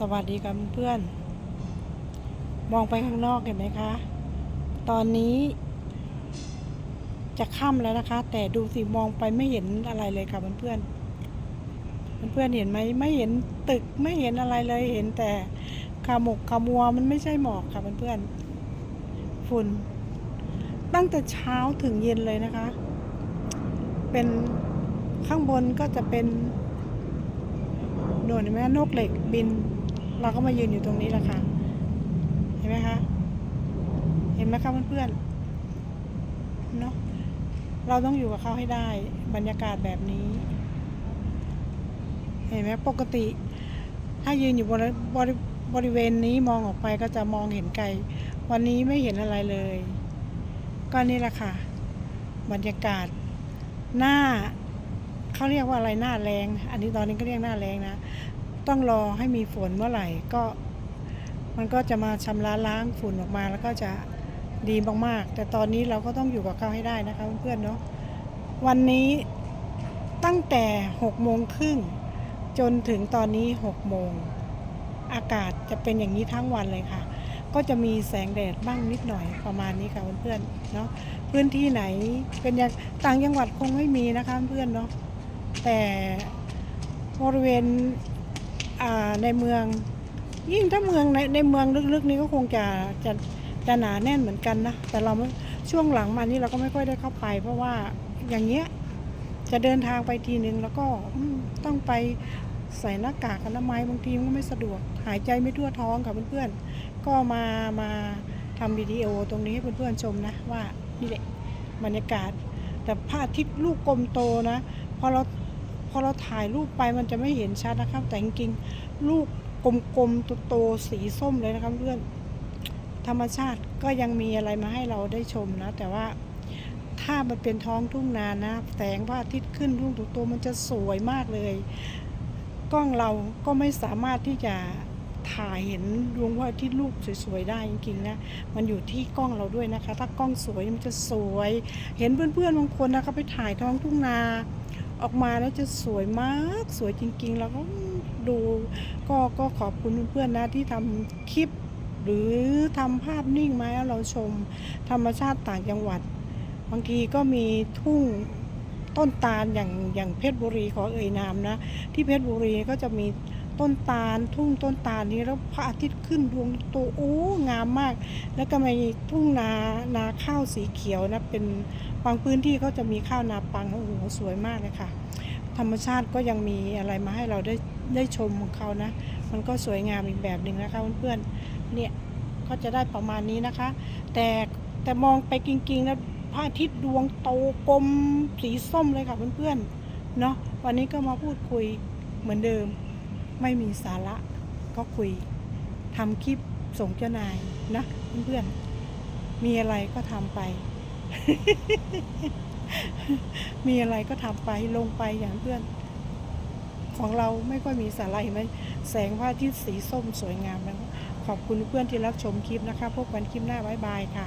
สวัสดีครับเพื่อน มองไปข้างนอกเห็นไหมคะ ตอนนี้ จะค่ำแล้วนะคะ แต่ดูสิมองไปไม่เห็นอะไรเลยค่ะเพื่อนเพื่อนเห็นไหมไม่เห็นตึกไม่เห็นอะไรเลยเห็นแต่ขามกขมัวมันไม่ใช่หมอกค่ะเพื่อนฝุ่น ตั้งแต่เช้าถึงเย็นเลยนะคะ เป็นข้างบนก็จะเป็นหนวดนไหมนกเหล็กบิน เราก็มายืนอยู่ตรงนี้แหละค่ะ เห็นไหมคะ เห็นไหมคะเพื่อนๆ เนาะเราต้องอยู่กับเขาให้ได้บรรยากาศแบบนี้ เห็นไหมปกติ ถ้ายืนอยู่บริบริบริเวณนี้มองออกไปก็จะมองเห็นไกล วันนี้ไม่เห็นอะไรเลย ก็นี่แหละค่ะ บรรยากาศหน้าเขาเรียกว่าอะไรหน้าแรง อันนี้ตอนนี้ก็เรียกหน้าแรงนะ ต้องรอให้มีฝนเมื่อไหร่ก็ มันก็จะมาชำระล้างฝุ่นออกมาแล้วก็จะดีมากๆ แต่ตอนนี้เราก็ต้องอยู่กับเขาให้ได้นะคะเพื่อนๆเนาะวันนี้ตั้งแต่6โมงครึ่งจนถึงตอนนี้6โมงอากาศจะเป็นอย่างนี้ทั้งวันเลยค่ะ ก็จะมีแสงแดดบ้างนิดหน่อยประมาณนี้ค่ะเพื่อนๆเนาะพื้นที่ไหนเป็นอย่างต่างจังหวัดคงไม่มีนะคะเพื่อนเนาะแต่บริเวณ ในเมือง ยิ่งถ้าเมืองในในเมืองลึกๆนี้ก็คงจะจะจะหนาแน่นเหมือนกันนะ แต่เราช่วงหลังมานี้เราก็ไม่ค่อยได้เข้าไป เพราะว่าอย่างเงี้ยจะเดินทางไปทีนึงแล้วก็ต้องไปใส่หน้ากากอนามัยบางทีมันก็ไม่สะดวก หายใจไม่ทั่วท้องค่ะเพื่อนๆ ก็มามาทำวิดีโอตรงนี้ให้เพื่อนๆชมนะว่านี่แหละบรรยากาศ แต่พระอาทิตย์ลูกกลมโตนะพอเรา อเราถ่ายรูปไปมันจะไม่เห็นชัดนะครับ แต่จริงๆลูกกลมๆโตๆสีส้มเลยนะครับเพื่อนธรรมชาติก็ยังมีอะไรมาให้เราได้ชมนะ แต่ว่าถ้ามันเป็นท้องทุ่งนานะแสงพระอาทิตย์ขึ้นลูกโตๆมันจะสวยมากเลย กล้องเราก็ไม่สามารถที่จะถ่ายเห็นดวงพระอาทิตย์ลูกสวยๆได้จริงๆนะมันอยู่ที่กล้องเราด้วยนะคะ ถ้ากล้องสวยมันจะสวย เห็นเพื่อนๆบางคนนะคะไปถ่ายท้องทุ่งนา ออกมาแล้วจะสวยมากสวยจริงๆ แล้วก็ดูก็ก็ขอบคุณเพื่อนๆนะที่ทำคลิป หรือทำภาพนิ่งมาให้เราชมธรรมชาติต่างจังหวัด บางทีก็มีทุ่งต้นตาลอย่างอย่างเพชรบุรีขอเอ่ยนามนะ ที่เพชรบุรีก็จะมี ต้นตาล ทุ่งต้นตาลนี้แล้วพระอาทิตย์ขึ้นดวงโตโอ้งามมาก แล้วก็มีทุ่งนานาข้าวสีเขียวนะเป็นบางพื้นที่ก็จะมีข้าวนาปังโอ้โหสวยมากเลยค่ะ ธรรมชาติก็ยังมีอะไรมาให้เราได้ได้ชมของเขานะ มันก็สวยงามอีกแบบหนึ่งนะคะเพื่อนๆเนี่ยก็จะได้ประมาณนี้นะคะ แต่แต่มองไปจริงๆนะพระอาทิตย์ดวงโตกลมสีส้มเลยค่ะเพื่อนๆเนาะวันนี้ก็มาพูดคุยเหมือนเดิม ไม่มีสาระก็คุยทำคลิปส่งเจ้านายนะเพื่อนๆ มีอะไรก็ทำไป มีอะไรก็ทำไปลงไปอย่างเพื่อน ของเราไม่ค่อยมีสาระเห็นไหมแสงพระอาทิตย์สีส้มสวยงามนะขอบคุณเพื่อนที่รับชมคลิปนะคะ พบกันคลิปหน้าบ๊ายบายค่ะ